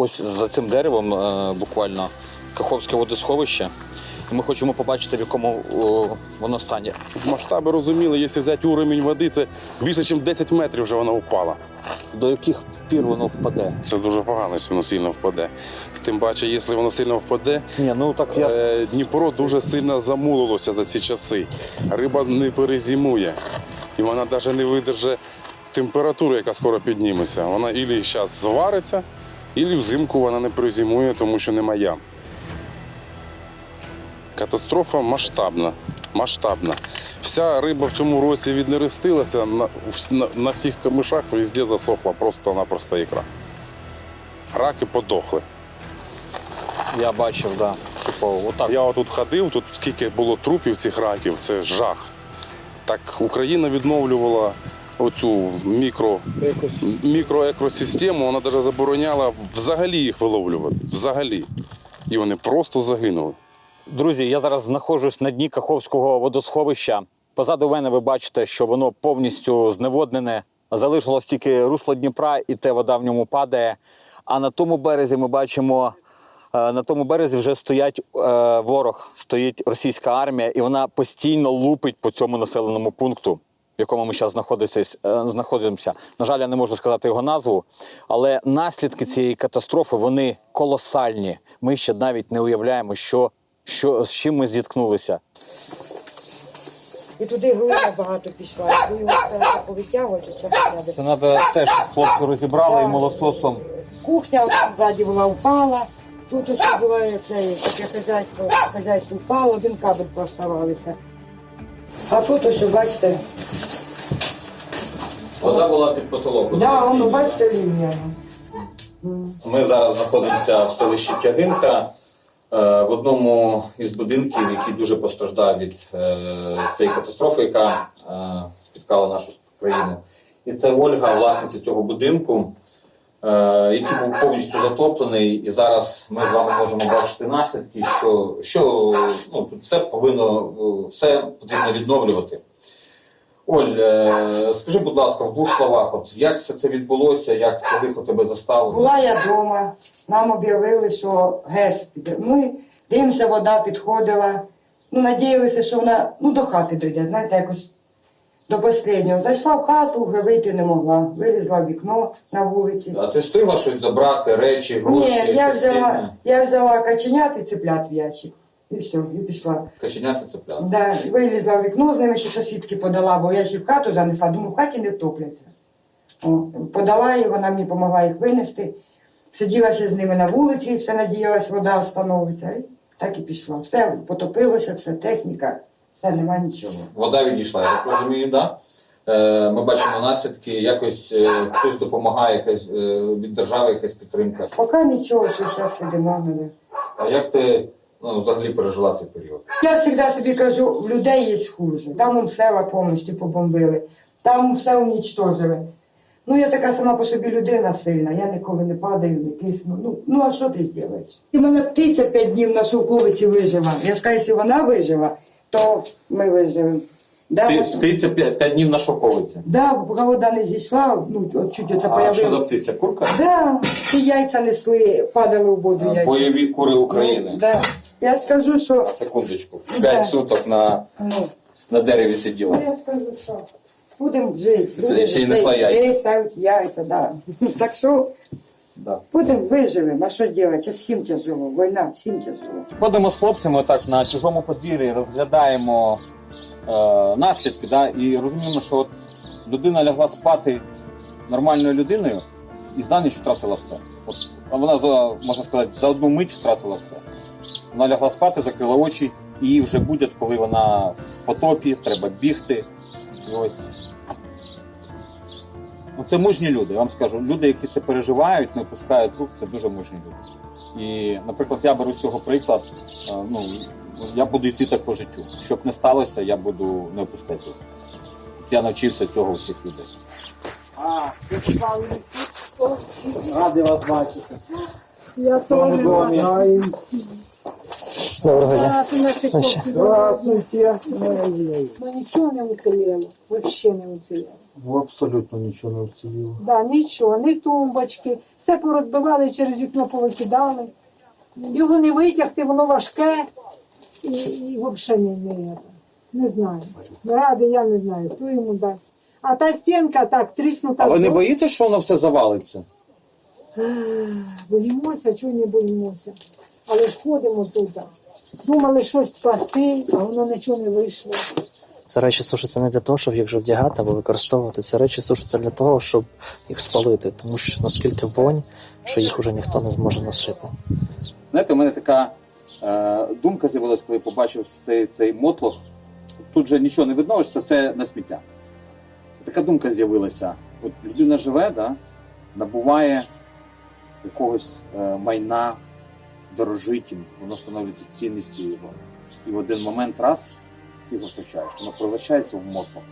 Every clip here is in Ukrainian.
Ось за цим деревом е, буквально Каховське водосховище. Ми хочемо побачити, в якому воно стані. Масштаби розуміли, якщо взяти уровень води, це більше, ніж 10 метрів вже вона впала. До яких пір воно впаде? Це дуже погано, якщо воно сильно впаде. Тим паче, якщо воно сильно впаде, Ні, ну так я е, Дніпро дуже сильно замулилося за ці часи. Риба не перезимує. І вона навіть не видержить температуру, яка скоро підніметься. Вона ілі зараз звариться, ілі взимку вона не перезимує, тому що немає ям. Катастрофа масштабна. Масштабна. Вся риба в цьому році віднерестилася, на, на, на всіх камишах везде засохла просто-напросто ікра. Раки подохли. я бачив, да. Типу, отак. Я отут ходив, тут скільки було трупів цих раків, це жах. Так Україна відновлювала оцю мікро, мікроекосистему, вона навіть забороняла взагалі їх виловлювати. Взагалі. І вони просто загинули. Друзі, я зараз знаходжусь на дні Каховського водосховища. Позаду мене ви бачите, що воно повністю зневоднене. Залишилось тільки русло Дніпра, і те вода в ньому падає. А на тому березі ми бачимо. е, На тому березі вже стоять е, ворог, стоїть російська армія, і вона постійно лупить по цьому населеному пункту, якому ми зараз знаходимося. е, знаходимося. На жаль, я не можу сказати його назву, але наслідки цієї катастрофи вони колосальні. Ми ще навіть не уявляємо, що, що з чим ми зіткнулися. І туди глина багато пішла, бо його треба повитягувати. Це треба. Це треба теж, хлопці розібрали і молососом. Кухня там ззаді була впала, тут ось було це таке хазяйство, хазяйство впало, один кабель поставалися. А тут ось, бачите, Вода була під потолок. да, воно, бачите, лінія. Ми зараз знаходимося в селищі Тягинка е, в одному із будинків, який дуже постраждав від е, цієї катастрофи, яка е, спіткала нашу країну. І це Ольга, власниця цього будинку, який був повністю затоплений. І зараз ми з вами можемо бачити наслідки, що, що ну, все повинно е, все потрібно відновлювати. Оль, е, скажи, будь ласка, в двох словах, от як все це відбулося, як це лихо тебе застало? Була я вдома, нам об'явили, що ГЕС піде. Ми дивимося, вода підходила. Ну, надіялися, що вона ну, до хати дійде, знаєте, якось до останнього. Зайшла в хату, вже вийти не могла. Вилізла в вікно на вулиці. А ти встигла щось забрати, речі, гроші? Ні, я взяла, я взяла каченят і цеплят в ящик. І все, і пішла. Каченяти цепляти. Да, вилізла в вікно, з ними ще сусідки подала, бо я ще в хату занесла, думаю, в хаті не втопляться. О, подала і вона мені допомогла їх винести. Сиділа ще з ними на вулиці, все надіялась, вода остановиться. І так і пішла. Все потопилося, все техніка, все, нема нічого. Вода відійшла, я так розумію, да? Е, Ми бачимо наслідки, якось е, хтось допомагає, якась е, від держави якась підтримка. Поки нічого, що зараз сидимо. да. А як ти ну, взагалі пережила цей період? Я завжди собі кажу, в людей є хуже. Там села повністю побомбили, там все унічтожили. Ну, я така сама по собі людина сильна, я ніколи не падаю, не кисну. Ну, ну а що ти зробиш? І мене птиця п'ять днів на шовковиці вижила. Я скажу, якщо вона вижила, то ми виживемо. Да, Ти, от- птиця 5 днів на шоковиці. да, поки вода не зійшла, ну, от чуть оце А що за птиця? Курка? Да, ті яйця несли, падали в воду яйця. Бойові кури України. Ну, да. Я ж кажу, що На секундочку. Да. 5 суток на, ну, на дереві сиділа. Ну, я скажу, що будемо жити. Це будемо ще й жити. несла яйця. Дітей ставить яйця, да. Так що Да. будемо виживемо, а що робити? Всім тяжело, війна, всім тяжело. Ходимо з хлопцями так на чужому подвір'ї, розглядаємо е, наслідки, да, і розуміємо, що от людина лягла спати нормальною людиною і за ніч втратила все. От, вона за можна сказати, за одну мить втратила все. Вона лягла спати, закрила очі, і її вже будять, коли вона в потопі, треба бігти. І ось. Ну, це мужні люди, я вам скажу. Люди, які це переживають, не опускають рук, це дуже мужні люди. І, наприклад, я беру з цього приклад. е, Ну, я буду йти так по життю. Щоб не сталося, я буду не опускати рук. Я навчився цього у всіх людей. Радий вас бачити. Я теж. Доброго дня. Здравствуйте. Ну нічого не уціліло, взагалі не уціліло. Абсолютно нічого не вціліло. Да, нічого, ні тумбочки, все порозбивали, через вікно повикидали. Його не витягти, воно важке. І, і взагалі не, не, не знаю. Ради я не знаю, хто йому дасть. А та стінка так тріснута. А ви не вдруг. боїтеся, що воно все завалиться? Боїмося, чого не боїмося. Але ж ходимо тут. Думали щось спасти, а воно нічого не вийшло. Це речі сушаться не для того, щоб їх вже вдягати або використовувати. Це речі сушаться для того, щоб їх спалити, тому що наскільки вонь, що їх уже ніхто не зможе носити. Знаєте, у мене така е, думка з'явилась, коли побачив цей, цей мотлох. Тут же нічого не видно, що це все на сміття. Така думка з'явилася. От людина живе, да, набуває якогось е, майна, дорожить їм, воно становиться цінністю його. І в один момент раз ти його втрачаєш, воно превращається в мотлох.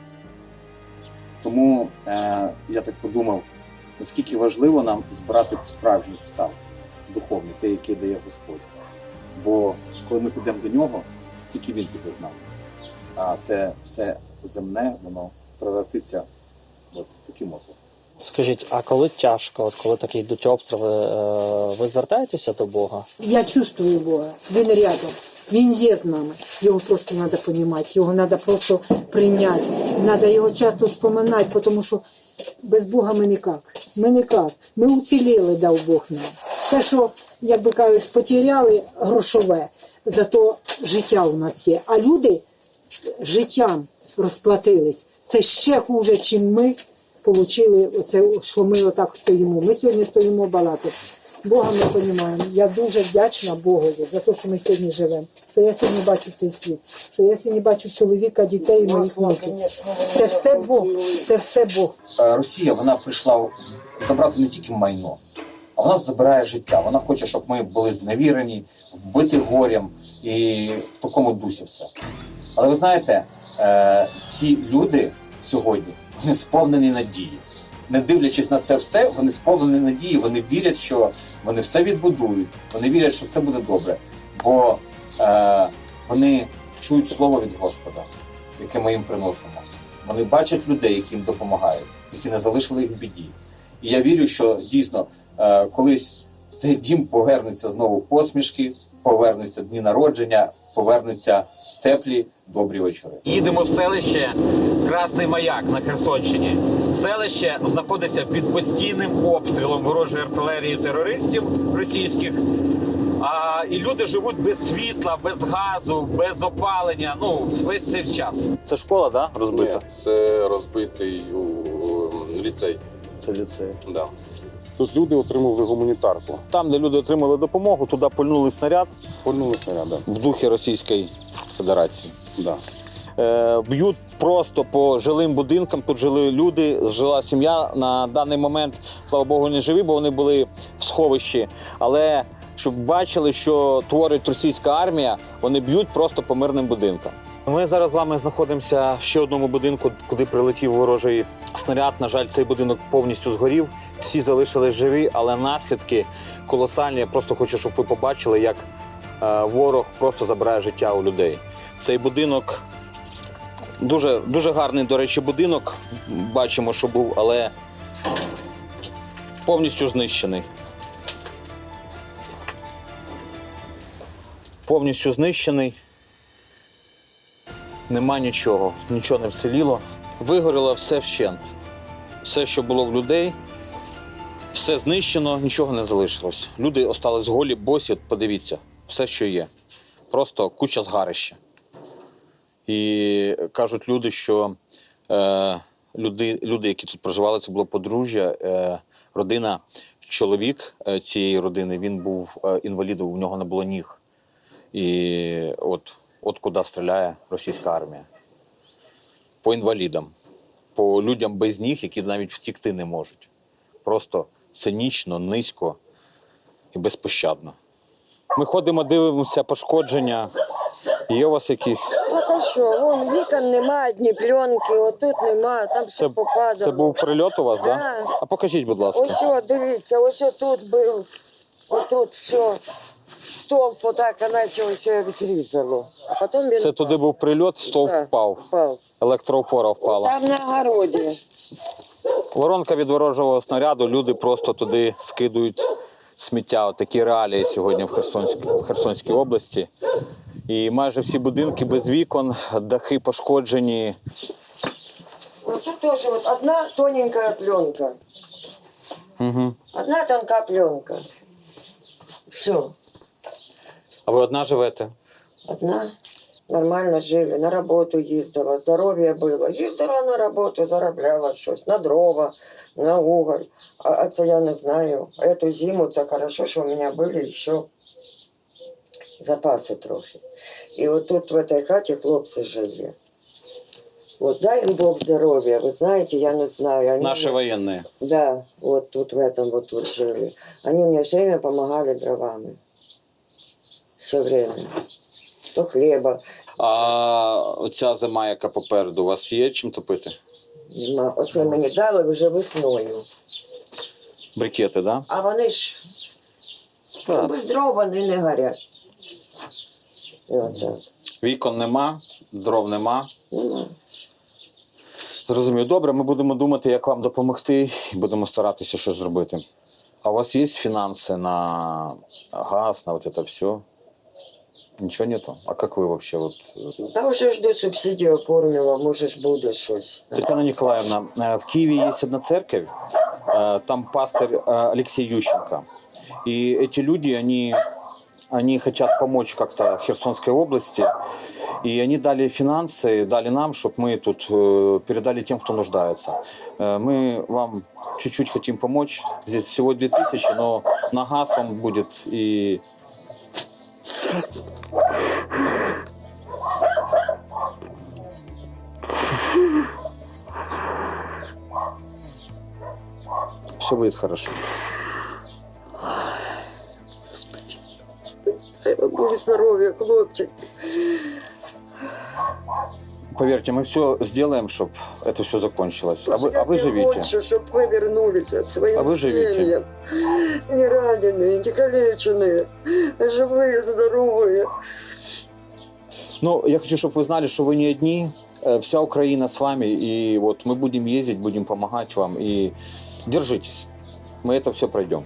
Тому е, я так подумав, наскільки важливо нам збирати справжній скарб духовний, те, яке дає Господь. Бо коли ми підемо до нього, тільки він піде з нами. А це все земне, воно превратиться в таким от. Скажіть, а коли тяжко, от коли такі йдуть обстріли, е, ви звертаєтеся до Бога? Я чувствую Бога. Він рядом. Він є з нами. Його просто треба розуміти, його треба просто прийняти. Треба його часто вспоминати, тому що без Бога ми ніяк. Ми ніяк. Ми уціліли, дав Бог нам. Те, що, як би кажуть, потеряли грошове, зато життя у нас є. А люди життям розплатились. Це ще хуже, чим ми отримали оце, що ми отак стоїмо. Ми сьогодні стоїмо балати. Бога ми розуміємо. Я дуже вдячна Богові за те, що ми сьогодні живемо. Що я сьогодні бачу цей світ, що я сьогодні бачу чоловіка, дітей і моїх внуків. Це все Бог. Це все Бог. Е, Росія вона прийшла забрати не тільки майно, а вона забирає життя. Вона хоче, щоб ми були зневірені, вбиті горем і в такому дусі все. Але ви знаєте, е, ці люди сьогодні вони сповнені надії. Не дивлячись на це все, вони сповнені надії, вони вірять, що вони все відбудують, вони вірять, що все буде добре. Бо е, вони чують слово від Господа, яке ми їм приносимо. Вони бачать людей, які їм допомагають, які не залишили їх в біді. І я вірю, що дійсно е, колись цей дім повернуться знову посмішки, повернуться дні народження, повернуться теплі, добрі вечори. Їдемо в селище Красний Маяк на Херсонщині. Селище знаходиться під постійним обстрілом ворожої артилерії терористів російських. А, і люди живуть без світла, без газу, без опалення. Ну весь цей час. Це школа, да? Розбита? Ні, це розбитий у, у, ліцей. Це ліцей. Да. Тут люди отримували гуманітарку. Там, де люди отримали допомогу, туди пульнули снаряд Спольнули снаряди. в духі Російської Федерації. Да. Е, б'ють просто по жилим будинкам. Тут жили люди, жила сім'я. На даний момент, слава Богу, не живі, бо вони були в сховищі. Але щоб бачили, що творить російська армія, вони б'ють просто по мирним будинкам. Ми зараз з вами знаходимося в ще одному будинку, куди прилетів ворожий снаряд. На жаль, цей будинок повністю згорів. Всі залишились живі, але наслідки колосальні. Я просто хочу, щоб ви побачили, як ворог просто забирає життя у людей. Цей будинок дуже, дуже гарний, до речі, будинок. Бачимо, що був, але повністю знищений. Повністю знищений. Нема нічого, нічого не вціліло. Вигоріло все вщент. Все, що було в людей, все знищено, нічого не залишилось. Люди остались голі, босі, подивіться, все, що є. Просто куча згарища. І кажуть люди, що е, люди, люди, які тут проживали, це було подружжя, е, родина, чоловік е, цієї родини, він був е, інвалідом, у нього не було ніг. І от, от куди стріляє російська армія. По інвалідам, по людям без ніг, які навіть втікти не можуть. Просто цинічно, низько і безпощадно. Ми ходимо, дивимося пошкодження. Є у вас якісь. Так а що, вон вікон нема, одні пленки, отут нема, там все Це, попадало. це був прильот у вас, так? Да? Да. А покажіть, будь ласка. Ось, о, дивіться, ось тут був, отут все. столб отак, а наче все як зрізало. А потім він Це туди був прильот, стовп Так, впав. впав. Електроопора впала. Там на городі. Воронка від ворожого снаряду, люди просто туди скидують сміття. Такі реалії сьогодні в Херсонській, в Херсонській області. І майже всі будинки без вікон, дахи пошкоджені. Вот тут теж от одна тоненька пленка. Угу. Одна тонка пленка. Все. А ви одна живете? Одна Нормально жили, на роботу їздила, здоров'я було. Їздила на роботу, заробляла щось, на дрова, на уголь. А, а це я не знаю. Эту зиму це хорошо, що у мене були ще запаси трохи. І от тут в этой хаті хлопці жили. Вот дай им Бог здоровья, вы знаете, я не знаю. Они Наші мне- воєнні. Да, вот тут в этом вот тут жили. Они мне все время помогали дровами. Все время. То хлеба. а оця зима, яка попереду, у вас є чим топити? нема. Оце мені дали вже весною. Брикети, да? А вони ж без дров вони не горять. І отак. Вікон нема, дров нема. Нема. Зрозумів. Добре, ми будемо думати, як вам допомогти, і будемо старатися щось зробити. А у вас є фінанси на газ, на это все? Нічого нету? А як ви вообще? Вот... э, Та вже жду субсидію оформила, може ж буде щось. Татьяна Николаевна, э, в Киеве есть одна церковь, э, там пастор Алексей Ющенко. И эти люди, они, они хотят помочь как-то в Херсонской области. И они дали финансы, дали нам, чтобы мы тут передали тем, кто нуждается. Мы вам чуть-чуть хотим помочь. Здесь всего 2000, но на газ вам будет и все будет хорошо. Хай вам буде здоров'я, хлопчик. Поверьте, мы все сделаем, чтобы это все закончилось. А вы, а вы Я живите. Хочу, щоб ви вернулися к своїм А ви живіть. сім'ям. Не ранені, не калечені, а живі, здорові. Ну, я хочу, чтобы вы знали, что вы не одни. Э, Вся Украина с вами. И вот мы будем ездить, будем помогать вам. И держитесь. Мы это все пройдем.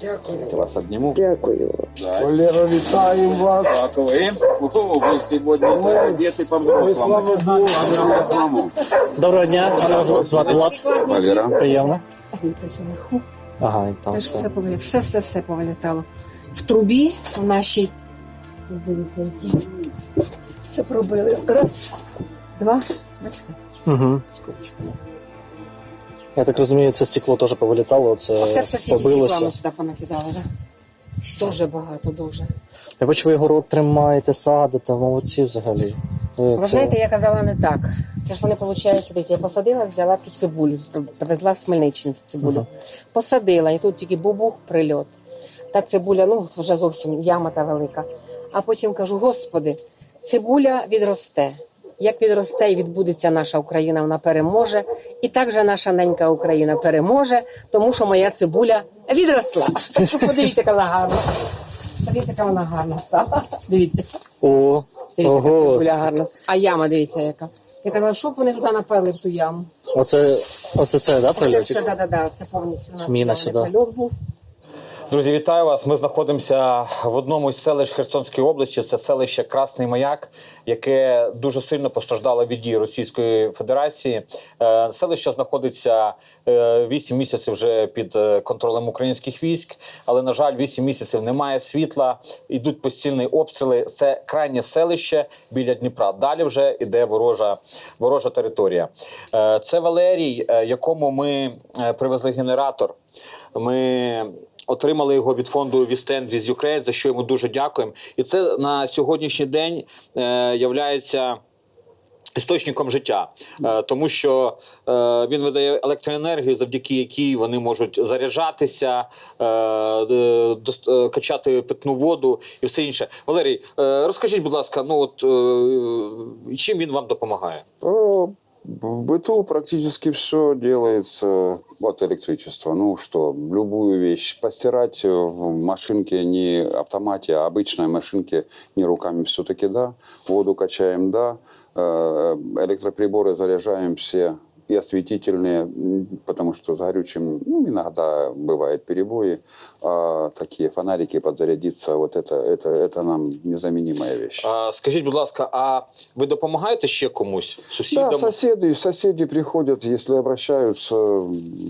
Дякую. Я вас обниму. Дякую. Валера, вітаємо вас. Так, ви? О, ви сьогодні одети Ой, слава по-взрослому. Богу. Доброго дня, мене звати Влад. Валера. Приємно. Дивіться, що наверху. Ага, і там Теж все все. повилітало. Все, все, все повилітало. В трубі в нашій. Дивіться, які. Це пробили. Раз, два. Бачите? Угу. Я так розумію, це стекло теж повилітало, це Оце все сіті побилося. стеклами сюди понакидали, так? Дуже багато, дуже. Я бачу, ви город тримаєте, садите, молодці взагалі. Ви це- знаєте, я казала не так. Це ж вони, виходить, десь я посадила, взяла тут цибулю, привезла з Хмельниччини тут цибулю. Ага. Посадила, і тут тільки бубух, прильот. Та цибуля, ну вже зовсім яма та велика. А потім кажу: Господи, цибуля відросте. Як відросте і відбудеться наша Україна, вона переможе. І так же наша ненька Україна переможе, тому що моя цибуля відросла. Так що Подивіться, яка вона гарна. Подивіться, яка вона гарна стала. Дивіться. О, Дивіться, яка ого. цибуля гарна. А яма, дивіться, яка. Я казала, щоб вони туди напали в ту яму. Оце, оце це, да, Це прильотик? все, да, да, да, це повністю у нас Міна сюди. прильот був. Друзі, вітаю вас. Ми знаходимося в одному із селищ Херсонської області. Це селище Красний Маяк, яке дуже сильно постраждало від дій Російської Федерації. Е, Селище знаходиться 8 місяців вже під е, контролем українських військ, але на жаль, 8 місяців немає світла. Йдуть постійні обстріли. Це крайнє селище біля Дніпра. Далі вже іде ворожа ворожа територія. Е, Це Валерій, е, якому ми е, привезли генератор. Ми отримали його від фонду Вістен Віз Ukraine, за що йому дуже дякуємо. І це на сьогоднішній день е, являється. Істочником життя, Е, тому що е, він видає електроенергію, завдяки якій вони можуть заряджатися, е, качати питну воду і все інше. Валерій, розкажіть, будь ласка, ну от чим він вам допомагає? О, В быту практически все делается от электричества. Ну что, любую вещь постирать в машинке, не автомате, а обычной машинке, не руками все-таки, да. Воду качаем, да. Э, Электроприборы заряжаем все и осветительные, м, потому что с горючим ну, иногда бывают перебои. А такие фонарики подзарядиться, вот это, это, это нам незаменимая вещь. А, скажіть, будь ласка, а ви допомагаєте ще комусь? Сусідам? Да, соседи, соседи приходят, если обращаются,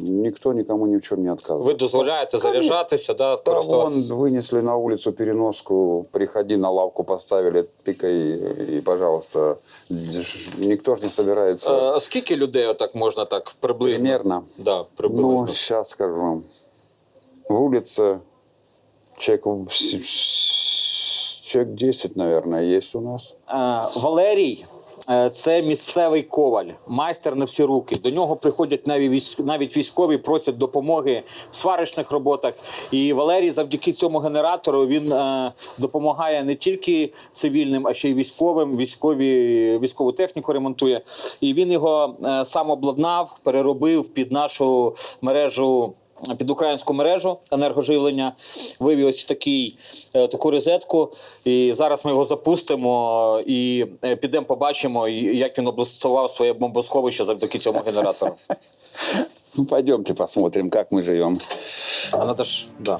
никто никому ни в чем не отказывает. Ви дозволяєте заряджатися, да, Да, вон користуватися? вынесли на улицу переноску, приходи на лавку поставили, тыкай и, пожалуйста, никто же не собирается. Е, скільки людей отак можна так приблизно? Примерно. Да, приблизно. Ну, сейчас скажу. В улице человек, человек 10, наверное, есть у нас. А, е, це місцевий коваль, майстер на всі руки. До нього приходять навіть військ- навіть військові, просять допомоги в сварочних роботах. І Валерій, завдяки цьому генератору, він е, допомагає не тільки цивільним, а ще й військовим. Військові військову техніку ремонтує. І він його е, сам обладнав, переробив під нашу мережу. Під українську мережу енергоживлення вивів ось такий, е, таку розетку. І зараз ми його запустимо і е, підемо побачимо, як він облаштував своє бомбосховище завдяки цьому генератору. Ну, пойдемте посмотрим, как мы живем. А надо ж, да.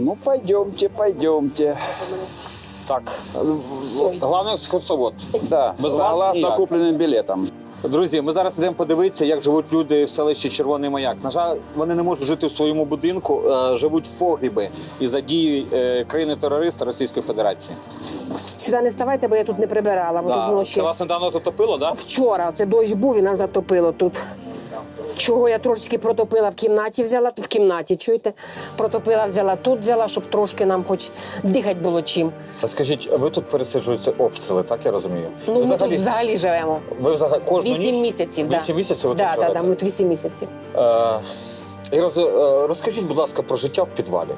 Ну, пойдемте, пойдемте. Так. Головний екскурсовод. Да, Без вас согласно ніяк. купленным билетам. Друзі, ми зараз йдемо подивитися, як живуть люди в селищі Червоний Маяк. На жаль, вони не можуть жити в своєму будинку, е, живуть в погрібі і за дії е, країни-терориста Російської Федерації. Сюди не ставайте, бо я тут не прибирала. Бо тут Да. вночі. Це вас недавно затопило, так? Да? Вчора це дощ був і нас затопило тут. Чого я трошечки протопила в кімнаті, взяла в кімнаті, чуєте? Протопила, взяла тут, взяла, щоб трошки нам хоч дихати було чим. Скажіть, ви тут пересиджуються обстріли, так я розумію? Ну, ви ми тут взагалі живемо. ви взагалі кожну Вісім ніч? місяців. Вісім да. місяців ви да, тут да, живете? да, ми тут вісім місяців. Е, і роз, е, розкажіть, будь ласка, про життя в підвалі.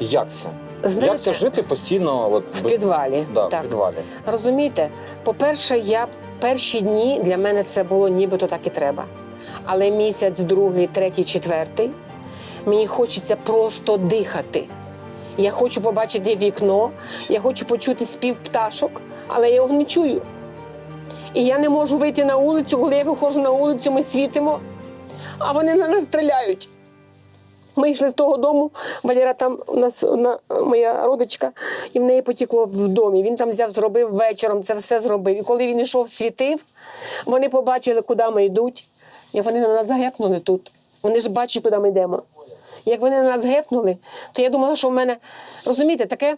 Як це? Знаєте, Як це жити постійно от, В підвалі. Да, так. в підвалі. Розумієте, по-перше, я перші дні для мене це було нібито так і треба. Але місяць, другий, третій, четвертий, мені хочеться просто дихати. Я хочу побачити вікно, я хочу почути спів пташок, але я його не чую. І я не можу вийти на вулицю, коли я виходжу на вулицю, ми світимо, а вони на нас стріляють. Ми йшли з того дому, Валера там у нас одна моя родичка, і в неї потекло в домі. Він там взяв, зробив вечором, це все зробив. І коли він йшов, світив, вони побачили, куди ми йдуть. Як вони на нас гепнули тут. Вони ж бачать, куди ми йдемо. Як вони на нас гепнули, то я думала, що в мене розумієте, таке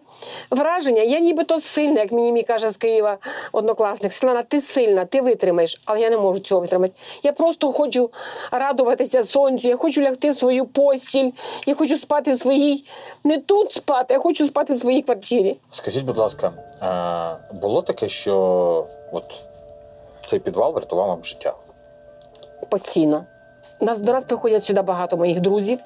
враження. Я нібито сильна, як мені мій каже з Києва однокласник. Світлана, ти сильна, ти витримаєш, але я не можу цього витримати. Я просто хочу радуватися сонцю, я хочу лягти в свою постіль, я хочу спати в своїй, не тут спати, я хочу спати в своїй квартирі. Скажіть, будь ласка, е, було таке, що от цей підвал врятував вам життя? Постійно. Нас здоров приходять сюди багато моїх друзів.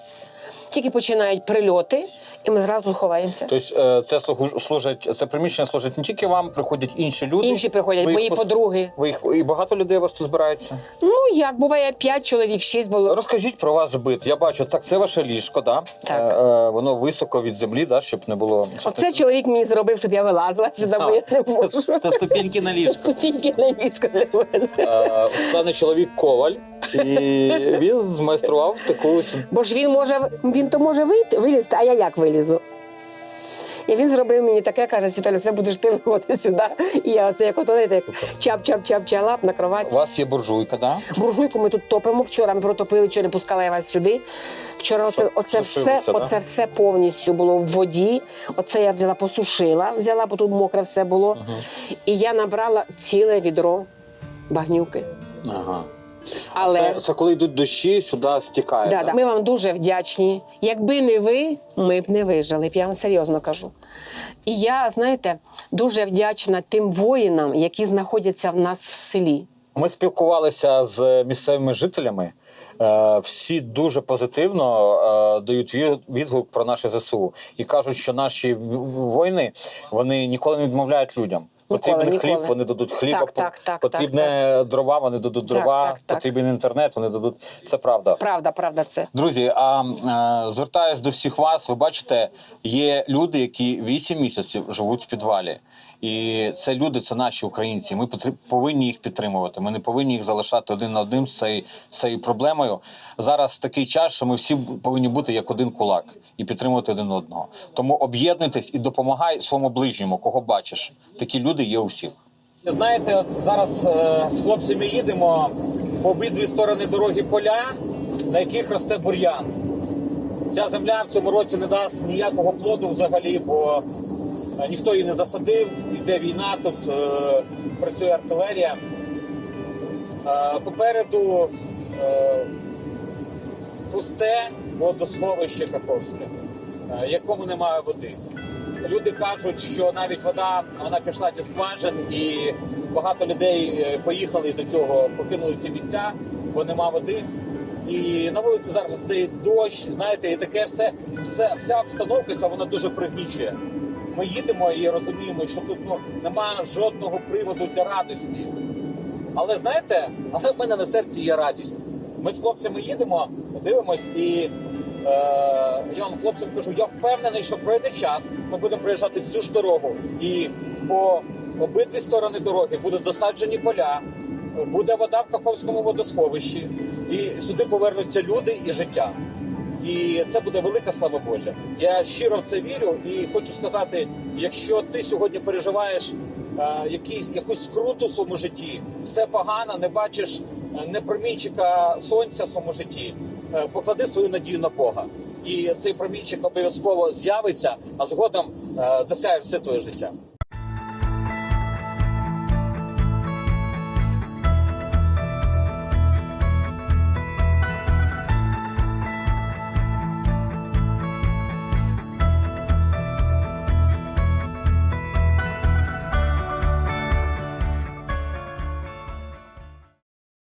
Тільки починають прильоти, і ми зразу ховаємося. Тобто е, це служить, це приміщення служить не тільки вам, приходять інші люди. Інші приходять, Ви мої пос- подруги. Ви їх і багато людей у вас тут збирається. Ну як буває, п'ять чоловік, шість було. Розкажіть про ваш бит. Я бачу, це, це ваше ліжко, да? Так. Е, е, воно високо від землі, да? щоб не було. щоб Оце чоловік мені зробив, щоб я вилазила сюди, бо я не можу. це, це ступіньки на ліжко. Це ступіньки на ліжко для мене. Е, У чоловік коваль, і він змайстрував таку Бо ж він може, він то може вийти, вилізти, а я як вилізу? І він зробив мені таке, каже, Світоля, все будеш ти виходити сюди. І я оце як ото, як чап-чап-чап-чалап на кровать. У вас є буржуйка, да? Буржуйку ми тут топимо. Вчора ми протопили, що не пускала я вас сюди. Вчора оце, оце, все, да? оце все повністю було в воді. Оце я взяла, посушила, взяла, бо тут мокре все було. І я набрала ціле відро багнюки. Ага. Але Це, це коли йдуть дощі, сюди стікає. да, да. ми вам дуже вдячні. Якби не ви, ми б не вижили. Я вам серйозно кажу. І я, знаєте, дуже вдячна тим воїнам, які знаходяться в нас в селі. Ми спілкувалися з місцевими жителями. Е, Всі дуже позитивно е, дають ві- відгук про наше ЗСУ і кажуть, що наші воїни вони ніколи не відмовляють людям. Потрібен ніколи. хліб, вони дадуть хліба. Так, так, так, Потрібне дрова, вони дадуть Так, дрова. так, так. Потрібен інтернет, вони дадуть. Це правда. Правда, правда, це. Друзі, а звертаюсь до всіх вас. Ви бачите, є люди, які 8 місяців живуть в підвалі. І це люди, це наші українці. Ми повинні їх підтримувати. Ми не повинні їх залишати один на один з цією, проблемою. Зараз такий час, що ми всі повинні бути як один кулак і підтримувати один одного. Тому об'єднуйтесь і допомагай своєму ближньому, кого бачиш. Такі люди є у всіх. Знаєте, от зараз е, з хлопцями їдемо по обидві сторони дороги поля, на яких росте бур'ян. Ця земля в цьому році не дасть ніякого плоду взагалі, бо ніхто її не засадив, йде війна, тут е, працює артилерія. Е, попереду е, пусте водосховище Каховське, е, якому немає води. Люди кажуть, що навіть вода вона пішла зі скважин, і багато людей е, поїхали з цього, покинули ці місця, бо нема води. І на вулиці зараз стоїть дощ, знаєте, і таке все, все вся обстановка вона дуже пригнічує. Ми їдемо і розуміємо, що тут ну немає жодного приводу для радості. Але знаєте, але в мене на серці є радість. Ми з хлопцями їдемо, дивимось, і е, я вам хлопцям кажу, я впевнений, що пройде час. Ми будемо проїжджати цю ж дорогу, і по обидві сторони дороги будуть засаджені поля, буде вода в Каховському водосховищі, і сюди повернуться люди і життя. І це буде велика слава Божа. Я щиро в це вірю і хочу сказати: якщо ти сьогодні переживаєш е, якийсь, якусь скруту в своєму житті, все погано, не бачиш е, не промінчика сонця в своєму житті, е, поклади свою надію на Бога. І цей промінчик обов'язково з'явиться, а згодом засяє все твоє життя.